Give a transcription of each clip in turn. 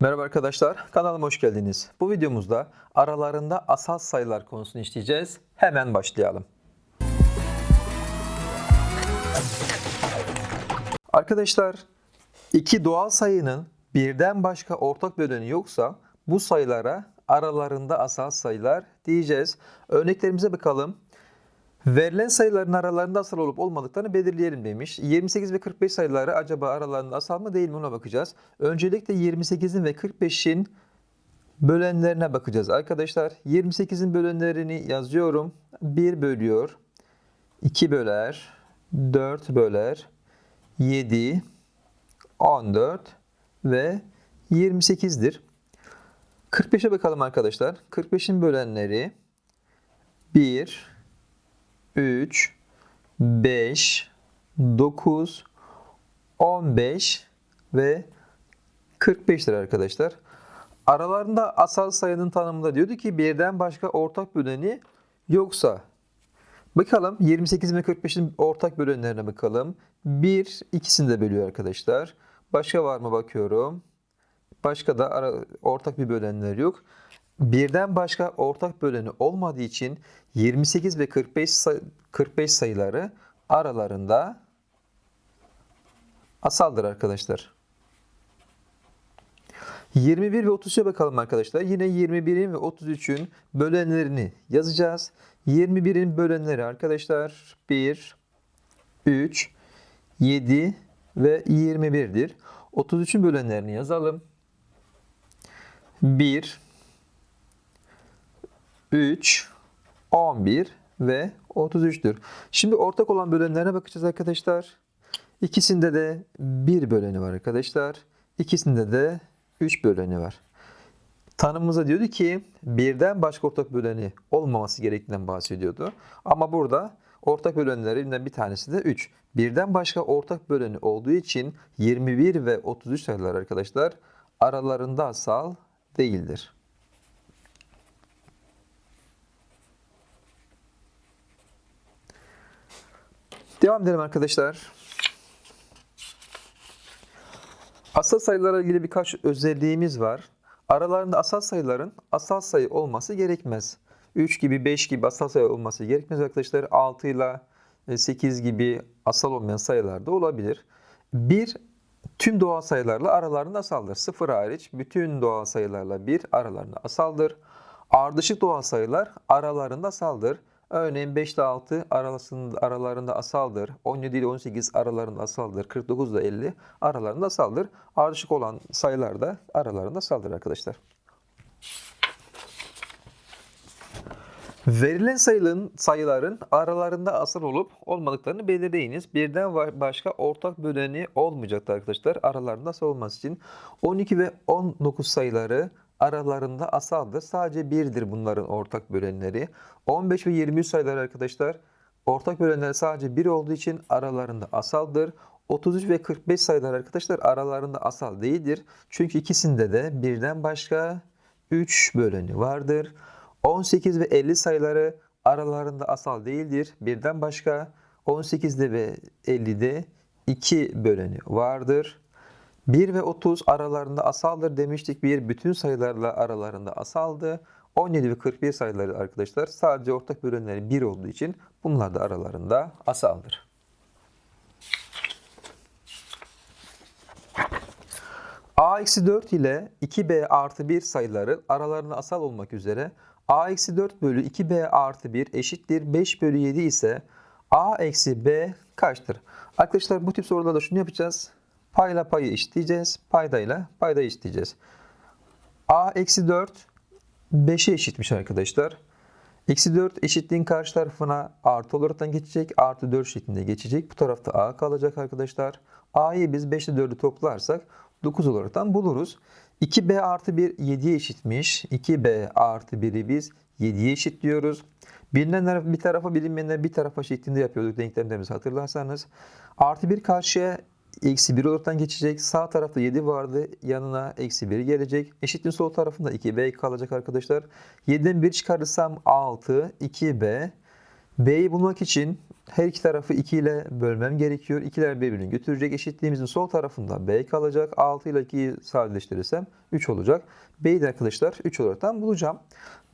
Merhaba arkadaşlar, kanalıma hoş geldiniz. Bu videomuzda aralarında asal sayılar konusunu işleyeceğiz. Hemen başlayalım. Arkadaşlar, iki doğal sayının birden başka ortak böleni yoksa bu sayılara aralarında asal sayılar diyeceğiz. Örneklerimize bakalım. Verilen sayıların aralarında asal olup olmadıklarını belirleyelim demiş. 28 ve 45 sayıları acaba aralarında asal mı değil mi ona bakacağız. Öncelikle 28'in ve 45'in bölenlerine bakacağız arkadaşlar. 28'in bölenlerini yazıyorum. 1 bölüyor, 2 böler, 4 böler, 7, 14 ve 28'dir. 45'e bakalım arkadaşlar. 45'in bölenleri 1, 3, 5, 9, 15 ve 45'tir arkadaşlar. Aralarında asal sayının tanımında diyordu ki birden başka ortak böleni yoksa. Bakalım 28 ve 45'in ortak bölenlerine bakalım. 1 ikisini de bölüyor arkadaşlar. Başka var mı bakıyorum. Başka da ara, ortak bir bölenler yok. Birden başka ortak böleni olmadığı için 28 ve 45 say- 45 sayıları aralarında asaldır arkadaşlar. 21 ve 33'e bakalım arkadaşlar. Yine 21'in ve 33'ün bölenlerini yazacağız. 21'in bölenleri arkadaşlar 1, 3, 7 ve 21'dir. 33'ün bölenlerini yazalım. 1, 3, 11 ve 33'tür. Şimdi ortak olan bölenlerine bakacağız arkadaşlar. İkisinde de 1 böleni var arkadaşlar. İkisinde de 3 böleni var. Tanımımıza diyordu ki birden başka ortak böleni olmaması gerektiğinden bahsediyordu. Ama burada ortak bölenlerinden bir tanesi de 3. Birden başka ortak böleni olduğu için 21 ve 33 sayılar arkadaşlar aralarında asal değildir. Devam edelim arkadaşlar. Asal sayılarla ilgili birkaç özelliğimiz var. Aralarında asal sayıların asal sayı olması gerekmez. 3 gibi 5 gibi asal sayı olması gerekmez arkadaşlar. 6 ile 8 gibi asal olmayan sayılar da olabilir. 1 tüm doğal sayılarla aralarında asaldır. 0 hariç bütün doğal sayılarla 1 aralarında asaldır. Ardışık doğal sayılar aralarında asaldır. Örneğin 5 ile 6 arasında, aralarında asaldır. 17 ile 18 aralarında asaldır. 49 ile 50 aralarında asaldır. Ardışık olan sayılar da aralarında asaldır arkadaşlar. Verilen sayıların, sayıların aralarında asal olup olmadıklarını belirleyiniz. Birden başka ortak böleni olmayacaktır arkadaşlar. Aralarında asal olması için 12 ve 19 sayıları aralarında asaldır. Sadece birdir bunların ortak bölenleri. 15 ve 23 sayıları arkadaşlar ortak bölenleri sadece bir olduğu için aralarında asaldır. 33 ve 45 sayılar arkadaşlar aralarında asal değildir. Çünkü ikisinde de birden başka 3 böleni vardır. 18 ve 50 sayıları aralarında asal değildir. Birden başka 18'de ve 50'de 2 böleni vardır. 1 ve 30 aralarında asaldır demiştik. Bir bütün sayılarla aralarında asaldı. 17 ve 41 sayıları arkadaşlar sadece ortak bölenleri 1 olduğu için bunlar da aralarında asaldır. a-4 ile 2b artı 1 sayıları aralarında asal olmak üzere a-4 bölü 2b artı 1 eşittir 5 bölü 7 ise a eksi b kaçtır? Arkadaşlar bu tip sorularda şunu yapacağız. Payla payı eşitleyeceğiz. Paydayla paydayı eşitleyeceğiz. a eksi 4 5'e eşitmiş arkadaşlar. Eksi 4 eşitliğin karşı tarafına artı olaraktan geçecek. Artı 4 şeklinde geçecek. Bu tarafta a kalacak arkadaşlar. a'yı biz 5 ile 4'ü toplarsak 9 olaraktan buluruz. 2b artı 1 7'ye eşitmiş. 2b artı 1'i biz 7'ye eşitliyoruz. Bilinenler bir tarafa bilinmeyenler bir tarafa şeklinde yapıyorduk denklemlerimizi hatırlarsanız. Artı 1 karşıya eksi 1 olaraktan geçecek. Sağ tarafta 7 vardı. Yanına eksi 1 gelecek. Eşitliğin sol tarafında 2b kalacak arkadaşlar. 7'den 1 çıkarırsam 6, 2b. b'yi bulmak için Her iki tarafı 2 ile bölmem gerekiyor. İkiler birbirini götürecek. Eşitliğimizin sol tarafında b kalacak. 6 ile 2'yi sadeleştirirsem 3 olacak. B'yi de arkadaşlar 3 olaraktan bulacağım.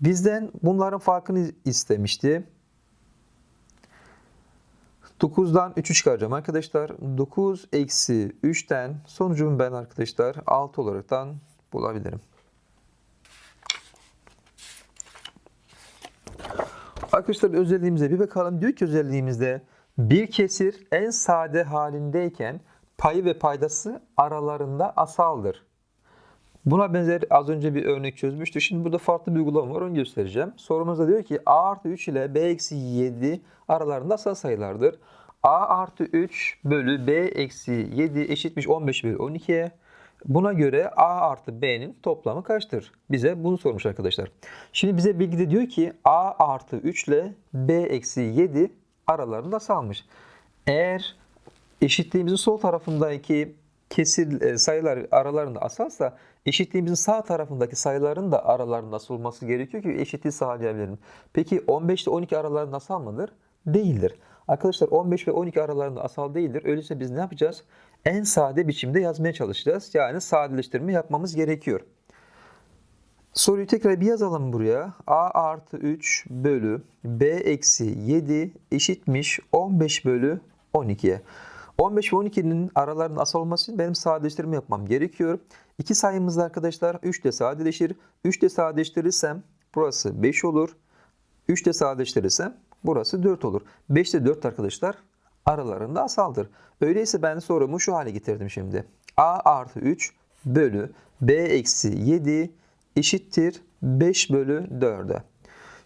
Bizden bunların farkını istemişti. 9'dan 3'ü çıkaracağım arkadaşlar. 9 eksi 3'ten sonucumu ben arkadaşlar 6 olaraktan bulabilirim. Arkadaşlar özelliğimize bir bakalım. Diyor ki özelliğimizde bir kesir en sade halindeyken payı ve paydası aralarında asaldır. Buna benzer az önce bir örnek çözmüştük. Şimdi burada farklı bir uygulama var onu göstereceğim. Sorumuzda diyor ki a artı 3 ile b eksi 7 aralarında asal sayılardır. a artı 3 bölü b eksi 7 eşitmiş 15 bölü 12'ye. Buna göre a artı b'nin toplamı kaçtır? Bize bunu sormuş arkadaşlar. Şimdi bize bilgide diyor ki a artı 3 ile b eksi 7 aralarında salmış. Eğer eşitliğimizin sol tarafındaki kesir e, sayılar aralarında asalsa eşitliğimizin sağ tarafındaki sayıların da aralarında asıl olması gerekiyor ki eşitliği sağlayabilirim. Peki 15 ile 12 aralarında asal mıdır? Değildir. Arkadaşlar 15 ve 12 aralarında asal değildir. Öyleyse biz ne yapacağız? En sade biçimde yazmaya çalışacağız. Yani sadeleştirme yapmamız gerekiyor. Soruyu tekrar bir yazalım buraya. A artı 3 bölü B eksi 7 eşitmiş 15 bölü 12'ye. 15 ve 12'nin aralarının asal olması için benim sadeleştirme yapmam gerekiyor. İki sayımızda arkadaşlar 3 de sadeleşir. 3 de sadeleştirirsem burası 5 olur. 3 de sadeleştirirsem burası 4 olur. 5 de 4 arkadaşlar aralarında asaldır. Öyleyse ben sorumu şu hale getirdim şimdi. A artı 3 bölü B eksi 7 eşittir 5 bölü 4'e.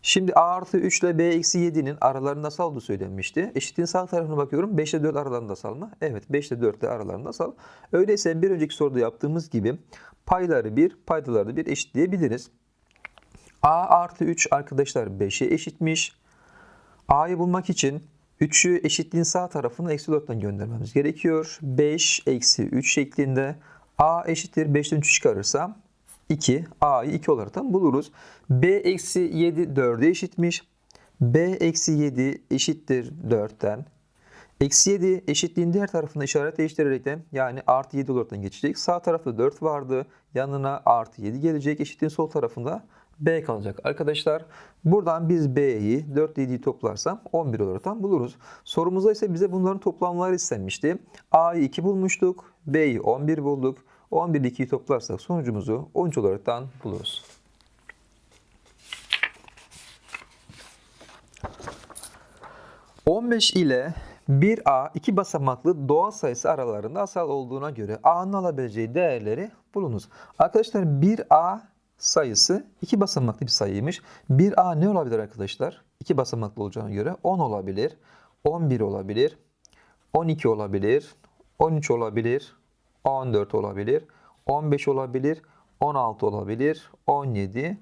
Şimdi A artı 3 ile B eksi 7'nin aralarında asal olduğu söylenmişti. Eşitliğin sağ tarafına bakıyorum. 5 ile 4 aralarında asal mı? Evet 5 ile 4 ile aralarında asal. Öyleyse bir önceki soruda yaptığımız gibi payları 1, paydaları da 1 eşitleyebiliriz. A artı 3 arkadaşlar 5'e eşitmiş. A'yı bulmak için 3'ü eşitliğin sağ tarafına eksi 4'ten göndermemiz gerekiyor. 5 eksi 3 şeklinde A eşittir 5'ten 3 çıkarırsam 2. A'yı 2 olarak da buluruz. B eksi 7 4'e eşitmiş. B eksi 7 eşittir 4'ten. Eksi 7 eşitliğin diğer tarafına işaret değiştirerekten yani artı 7 olarak geçecek. Sağ tarafta 4 vardı. Yanına artı 7 gelecek. Eşitliğin sol tarafında B kalacak arkadaşlar. Buradan biz B'yi 4 ile 7'yi toplarsam 11 olarak buluruz. Sorumuzda ise bize bunların toplamları istenmişti. A'yı 2 bulmuştuk. B'yi 11 bulduk. 11 ile 2'yi toplarsak sonucumuzu 13 olaraktan buluruz. ...15 ile 1A iki basamaklı doğal sayısı aralarında asal olduğuna göre A'nın alabileceği değerleri bulunuz. Arkadaşlar 1A sayısı iki basamaklı bir sayıymış. 1A ne olabilir arkadaşlar? İki basamaklı olacağına göre 10 olabilir, 11 olabilir, 12 olabilir, 13 olabilir, 14 olabilir, 15 olabilir, 16 olabilir, 17,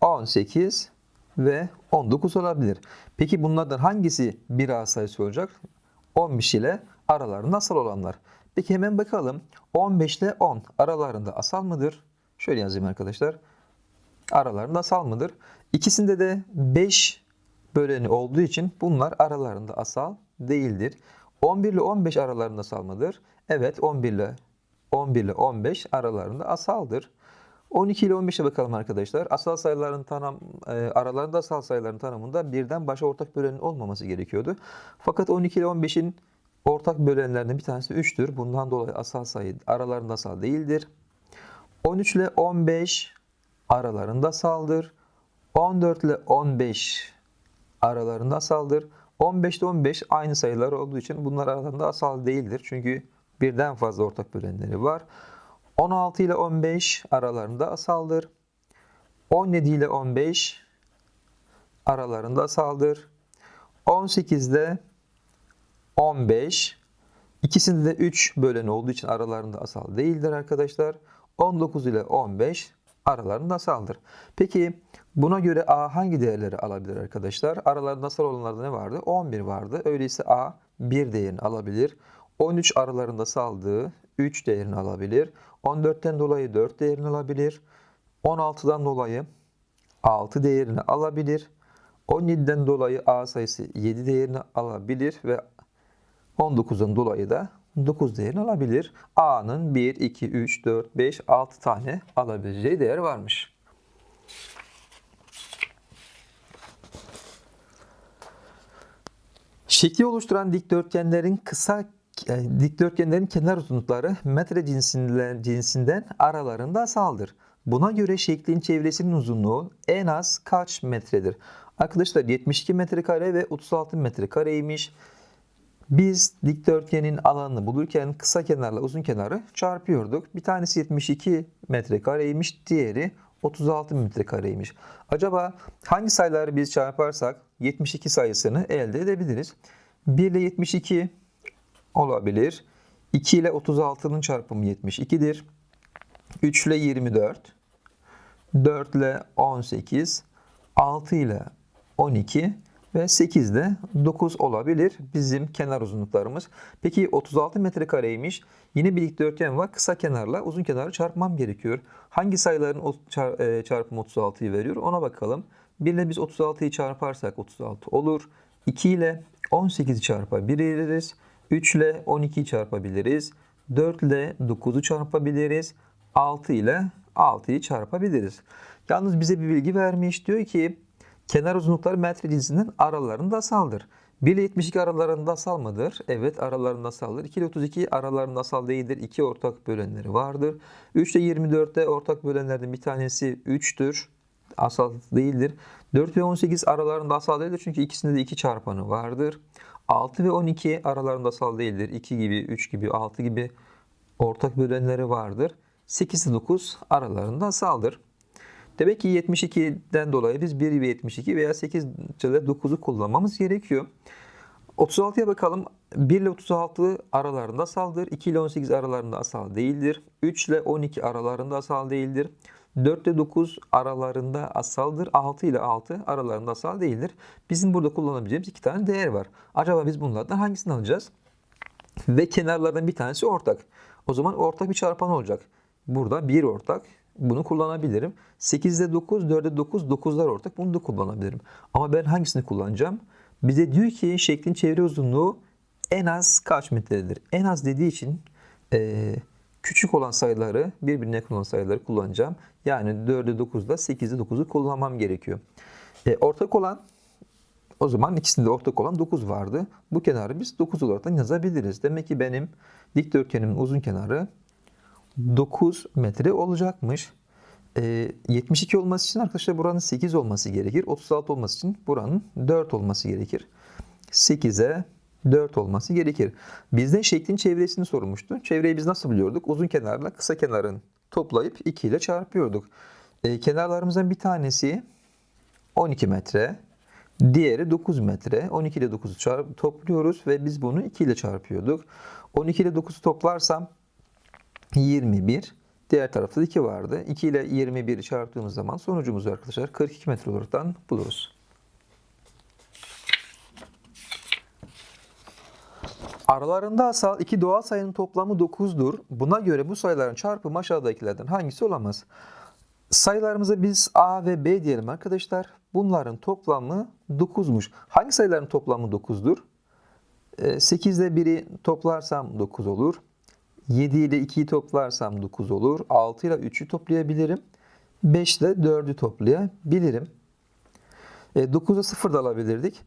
18 ve 19 olabilir. Peki bunlardan hangisi bir A sayısı olacak? 15 ile aralarında asal olanlar. Peki hemen bakalım. 15 ile 10 aralarında asal mıdır? Şöyle yazayım arkadaşlar. Aralarında asal mıdır? İkisinde de 5 böleni olduğu için bunlar aralarında asal değildir. 11 ile 15 aralarında asal mıdır? Evet 11 ile 11 ile 15 aralarında asaldır. 12 ile 15'e bakalım arkadaşlar. Asal sayıların tanım, e, aralarında asal sayıların tanımında birden başa ortak bölenin olmaması gerekiyordu. Fakat 12 ile 15'in ortak bölenlerinden bir tanesi 3'tür. Bundan dolayı asal sayı aralarında asal değildir. 13 ile 15 aralarında asaldır. 14 ile 15 aralarında asaldır. 15 ile 15 aynı sayılar olduğu için bunlar aralarında asal değildir. Çünkü birden fazla ortak bölenleri var. 16 ile 15 aralarında asaldır. 17 ile 15 aralarında asaldır. 18 ile 15 ikisinde de 3 bölen olduğu için aralarında asal değildir arkadaşlar. 19 ile 15 aralarında asaldır. Peki buna göre A hangi değerleri alabilir arkadaşlar? Aralarında asal olanlarda ne vardı? 11 vardı. Öyleyse A 1 değerini alabilir. 13 aralarında saldığı 3 değerini alabilir. 14'ten dolayı 4 değerini alabilir. 16'dan dolayı 6 değerini alabilir. 17'den dolayı A sayısı 7 değerini alabilir ve 19'dan dolayı da 9 değerini alabilir. A'nın 1, 2, 3, 4, 5, 6 tane alabileceği değer varmış. Şekli oluşturan dikdörtgenlerin kısa dikdörtgenlerin kenar uzunlukları metre cinsinden, cinsinden aralarında asaldır. Buna göre şeklin çevresinin uzunluğu en az kaç metredir? Arkadaşlar 72 metrekare ve 36 metrekareymiş. Biz dikdörtgenin alanını bulurken kısa kenarla uzun kenarı çarpıyorduk. Bir tanesi 72 metrekareymiş, diğeri 36 metrekareymiş. Acaba hangi sayıları biz çarparsak 72 sayısını elde edebiliriz? 1 ile 72 olabilir. 2 ile 36'nın çarpımı 72'dir. 3 ile 24, 4 ile 18, 6 ile 12 ve 8 ile 9 olabilir bizim kenar uzunluklarımız. Peki 36 metrekareymiş. Yine bir dikdörtgen var. Kısa kenarla uzun kenarı çarpmam gerekiyor. Hangi sayıların e, çarpımı 36'yı veriyor ona bakalım. 1 ile biz 36'yı çarparsak 36 olur. 2 ile 18'i çarpabiliriz. 3 ile 12'yi çarpabiliriz. 4 ile 9'u çarpabiliriz. 6 ile 6'yı çarpabiliriz. Yalnız bize bir bilgi vermiş. Diyor ki kenar uzunlukları metre cinsinden aralarında asaldır. 1 ile 72 aralarında asal mıdır? Evet aralarında asaldır. 2 ile 32 aralarında asal değildir. 2 ortak bölenleri vardır. 3 ile 24'te ortak bölenlerden bir tanesi 3'tür. Asal değildir. 4 ve 18 aralarında asal değildir çünkü ikisinde de 2 çarpanı vardır. 6 ve 12 aralarında asal değildir. 2 gibi, 3 gibi, 6 gibi ortak bölenleri vardır. 8 ile 9 aralarında asaldır. Demek ki 72'den dolayı biz 1 ve 72 veya 8 ile 9'u kullanmamız gerekiyor. 36'ya bakalım. 1 ile 36 aralarında asaldır. 2 ile 18 aralarında asal değildir. 3 ile 12 aralarında asal değildir. 4 ile 9 aralarında asaldır. 6 ile 6 aralarında asal değildir. Bizim burada kullanabileceğimiz iki tane değer var. Acaba biz bunlardan hangisini alacağız? Ve kenarlardan bir tanesi ortak. O zaman ortak bir çarpan olacak. Burada 1 ortak. Bunu kullanabilirim. 8'de 9, 4'de 9, 9'lar ortak. Bunu da kullanabilirim. Ama ben hangisini kullanacağım? Bize diyor ki şeklin çevre uzunluğu en az kaç metredir? En az dediği için eee, küçük olan sayıları birbirine yakın olan sayıları kullanacağım. Yani 4'de 9'da 8'de 9'u kullanmam gerekiyor. E, ortak olan o zaman ikisinde ortak olan 9 vardı. Bu kenarı biz 9 olarak da yazabiliriz. Demek ki benim dikdörtgenimin uzun kenarı 9 metre olacakmış. Ee, 72 olması için arkadaşlar buranın 8 olması gerekir. 36 olması için buranın 4 olması gerekir. 8'e 4 olması gerekir. Bizden şeklin çevresini sormuştu. Çevreyi biz nasıl biliyorduk? Uzun kenarla kısa kenarın toplayıp 2 ile çarpıyorduk. Ee, kenarlarımızdan bir tanesi 12 metre. Diğeri 9 metre. 12 ile 9'u çarp- topluyoruz ve biz bunu 2 ile çarpıyorduk. 12 ile 9'u toplarsam 21. Diğer tarafta da 2 vardı. 2 ile 21'i çarptığımız zaman sonucumuzu arkadaşlar 42 metre olaraktan buluruz. Aralarında asal iki doğal sayının toplamı 9'dur. Buna göre bu sayıların çarpımı aşağıdakilerden hangisi olamaz? Sayılarımıza biz A ve B diyelim arkadaşlar. Bunların toplamı 9'muş. Hangi sayıların toplamı 9'dur? 8 ile 1'i toplarsam 9 olur. 7 ile 2'yi toplarsam 9 olur. 6 ile 3'ü toplayabilirim. 5 ile 4'ü toplayabilirim. E, 9'u 0 da alabilirdik.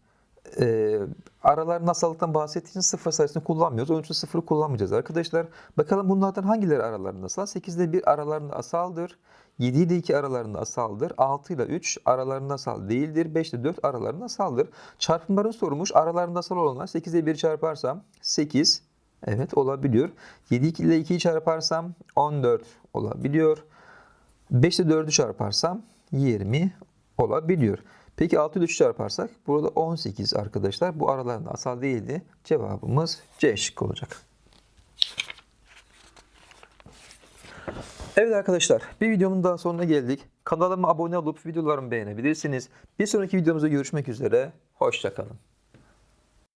E, araların asallıktan bahsettiğim sıfır sayısını kullanmıyoruz. Onun için sıfırı kullanmayacağız arkadaşlar. Bakalım bunlardan hangileri aralarında asal? 8 ile 1 aralarında asaldır. 7 ile 2 aralarında asaldır. 6 ile 3 aralarında asal değildir. 5 ile 4 aralarında asaldır. Çarpımların sorulmuş. Aralarında asal olanlar 8 ile 1 çarparsam 8 evet olabiliyor. 7 ile 2'yi çarparsam 14 olabiliyor. 5 ile 4'ü çarparsam 20 olabiliyor. Peki 6 ile 3 çarparsak burada 18 arkadaşlar. Bu aralarında asal değildi. Cevabımız C şıkkı olacak. Evet arkadaşlar bir videomun daha sonuna geldik. Kanalıma abone olup videolarımı beğenebilirsiniz. Bir sonraki videomuzda görüşmek üzere. Hoşçakalın.